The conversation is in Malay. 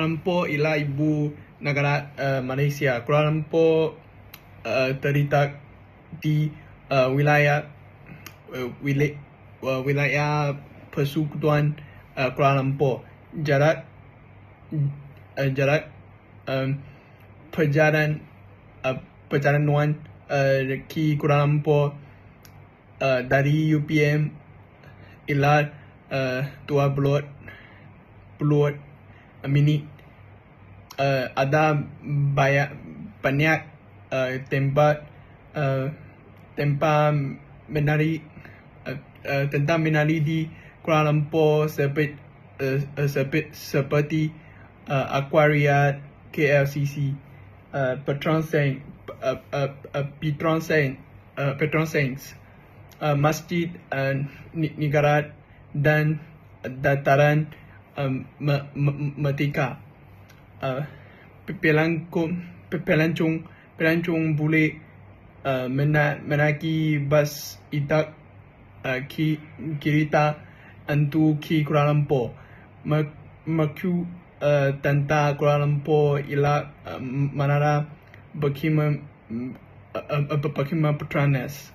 Kuala Lumpur ialah ibu negara uh, Malaysia. Kuala Lumpur uh, terletak di uh, wilayah uh, wilayah, uh, wilayah persekutuan uh, Kuala Lumpur. Jarak uh, jarak um, perjalanan uh, perjalanan uh, ke Kuala Lumpur uh, dari UPM ialah uh, 20 puluh minit uh, ada banyak banyak uh, tempat uh, tempat menari uh, uh, tempat menari di Kuala Lumpur seperti uh, uh, seperti, seperti uh, Aquaria KLCC uh, Petron Saint uh, uh, uh, Petron Saint uh, Petron Saints uh, Masjid uh, Nigarat dan dataran um, Merdeka. Uh, pelancong, pelancong, pelancong boleh uh, mena, menaiki bas itak uh, kereta untuk ki Kuala Lumpur. Maku uh, tentang Kuala Lumpur ialah uh, manara bagaimana uh, uh, bagaimana Petronas.